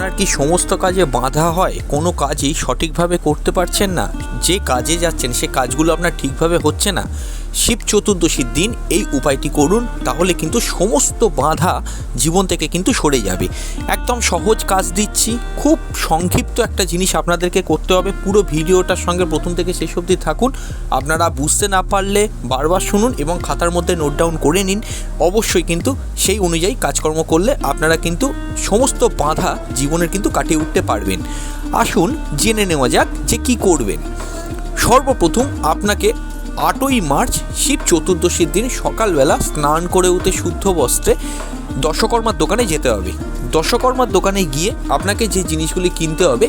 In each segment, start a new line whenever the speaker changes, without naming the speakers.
আপনার কি সমস্ত কাজে বাধা হয়? কোনো কাজই সঠিকভাবে করতে পারছেন না। যে কাজে যাচ্ছেন, সে কাজগুলো আপনার ঠিকভাবে হচ্ছে না। শিব চতুর্দশীর দিন এই উপায়টি করুন, তাহলে কিন্তু সমস্ত বাধা জীবন থেকে কিন্তু সরে যাবে। একদম সহজ কাজ দিচ্ছি, খুব সংক্ষিপ্ত একটা জিনিস আপনাদেরকে করতে হবে, পুরো ভিডিওটার সঙ্গে প্রথম থেকে শেষ অবধি থাকুন। আপনারা বুঝতে না পারলে বারবার শুনুন এবং খাতার মধ্যে নোট ডাউন করে নিন। অবশ্যই কিন্তু সেই অনুযায়ী কাজকর্ম করলে আপনারা কিন্তু সমস্ত বাধা জীবনের কিন্তু কাটিয়ে উঠতে পারবেন। আসুন জেনে নেওয়া যাক যে কি করবেন। সর্বপ্রথম আপনাকে আটই মার্চ, শিব চতুর্দশীর দিন সকালবেলা স্নান করে উঠে শুদ্ধ বস্ত্রে দশকর্মার দোকানে যেতে হবে। দশকর্মার দোকানে গিয়ে আপনাকে যে জিনিসগুলি কিনতে হবে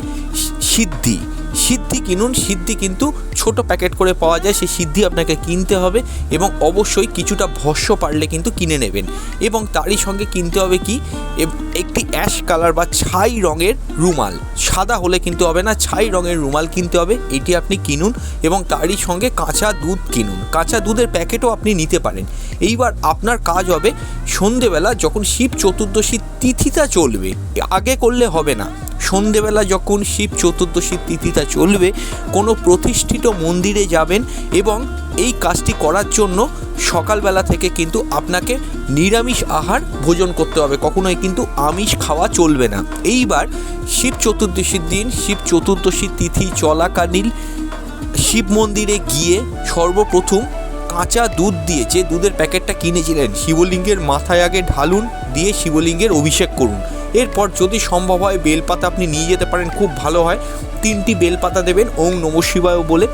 সিদ্ধি। সিদ্ধি কিনুন, সিদ্ধি কিন্তু ছোট প্যাকেট করে পাওয়া যায়, সেই সিদ্ধি আপনাকে কিনতে হবে এবং অবশ্যই কিছুটা ভস্য পারলে কিন্তু কিনে নেবেন। এবং তারই সঙ্গে কিনতে হবে কি? একটি অ্যাশ কালার বা ছাই রঙের রুমাল। সাদা হলে কিন্তু হবে না, ছাই রঙের রুমাল কিনতে হবে, এটি আপনি কিনুন এবং তারই সঙ্গে কাঁচা দুধ কিনুন। কাঁচা দুধের প্যাকেটও আপনি নিতে পারেন। এইবার আপনার কাজ হবে সন্ধেবেলা যখন শিব চতুর্দশীর তিথিটা চলবে, আগে করলে হবে না। সন্ধেবেলা যখন শিব চতুর্দশীর তিথিটা চলবে, কোনো প্রতিষ্ঠিত মন্দিরে যাবেন এবং এই কাজটি করার জন্য সকালবেলা থেকে কিন্তু আপনাকে নিরামিষ আহার ভোজন করতে হবে। কখনোই কিন্তু আমিষ খাওয়া চলবে না। এইবার শিব চতুর্দশীর দিন, শিব চতুর্দশীর তিথি চলাকালীন শিব মন্দিরে গিয়ে সর্বপ্রথম কাঁচা দুধ দিয়ে যে দুধের প্যাকেটটা কিনেছিলেন, শিবলিঙ্গের মাথায় আগে ঢালুন, দিয়ে শিবলিঙ্গের অভিষেক করুন। এরপর যদি সম্ভব হয়, বেলপাতা আপনি নিয়ে যেতে পারেন, খুব ভালো হয়। তিনটি বেলপাতা দেবেন, ওং নম শিবায় বলে।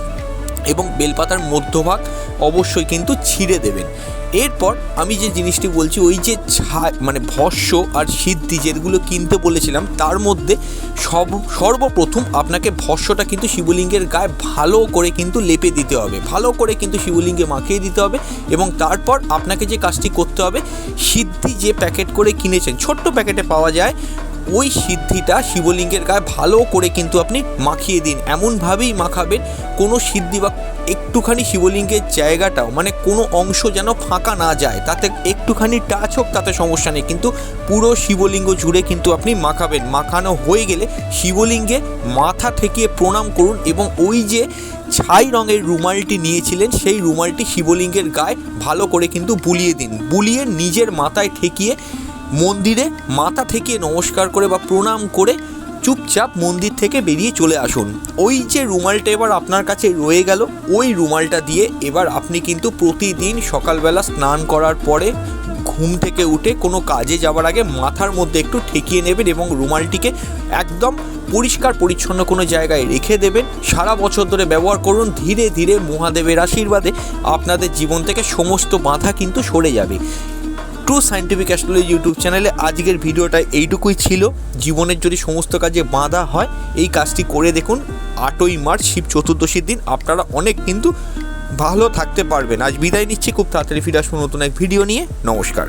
এবং বেলপাতার মধ্যভাগ অবশ্যই কিন্তু ছিঁড়ে দেবেন। এরপর আমি যে জিনিসটি বলছি, ওই যে ছা মানে ভস্য আর সিদ্ধি যেগুলো কিনতে বলেছিলাম, তার মধ্যে সব, সর্বপ্রথম আপনাকে ভস্যটা কিন্তু শিবলিঙ্গের গায়ে ভালো করে কিন্তু লেপে দিতে হবে। ভালো করে কিন্তু শিবলিঙ্গে মাখিয়ে দিতে হবে এবং তারপর আপনাকে যে কাজটি করতে হবে, সিদ্ধি যে প্যাকেট করে কিনেছেন, ছোট্ট প্যাকেটে পাওয়া যায় ওই সিদ্ধিটা শিবলিঙ্গের গায়ে ভালো করে কিন্তু আপনি মাখিয়ে দিন। এমনভাবেই মাখাবেন, কোনো সিদ্ধি বা একটুখানি শিবলিঙ্গের জায়গাটাও মানে কোনো অংশ যেন ফাঁকা না যায়, তাতে একটুখানি টাচ হোক, তাতে সমস্যা নেই। কিন্তু পুরো শিবলিঙ্গ জুড়ে কিন্তু আপনি মাখাবেন। মাখানো হয়ে গেলে শিবলিঙ্গে মাথা ঠেকিয়ে প্রণাম করুন এবং ওই যে ছাই রঙের রুমালটি নিয়েছিলেন, সেই রুমালটি শিবলিঙ্গের গায়ে ভালো করে কিন্তু বুলিয়ে দিন। বুলিয়ে নিজের মাথায় ঠেকিয়ে মন্দিরে মাথা থেকে নমস্কার করে বা প্রণাম করে চুপচাপ মন্দির থেকে বেরিয়ে চলে আসুন। ওই যে রুমালটা এবার আপনার কাছে রয়ে গেল, ওই রুমালটা দিয়ে এবার আপনি কিন্তু প্রতিদিন সকালবেলা স্নান করার পরে ঘুম থেকে উঠে কোনো কাজে যাওয়ার আগে মাথার মধ্যে একটু ঠেকিয়ে নেবেন এবং রুমালটিকে একদম পরিষ্কার পরিচ্ছন্ন কোনো জায়গায় রেখে দেবেন। সারা বছর ধরে ব্যবহার করুন, ধীরে ধীরে মহাদেবের আশীর্বাদে আপনাদের জীবন থেকে সমস্ত বাধা কিন্তু সরে যাবে। ট্রু সাইন্টিফিক অ্যাস্ট্রোলজি ইউটিউব চ্যানেলে আজকের ভিডিওটা এইটুকুই ছিল। জীবনের যদি সমস্ত কাজে বাঁধা হয়, এই কাজটি করে দেখুন। আটই মার্চ, শিব চতুর্দশীর দিন। আপনারা অনেক কিন্তু ভালো থাকতে পারবেন। আজ বিদায় নিচ্ছি। খুব তাড়াতাড়ি ফিরে আসব নতুন এক ভিডিও নিয়ে। নমস্কার।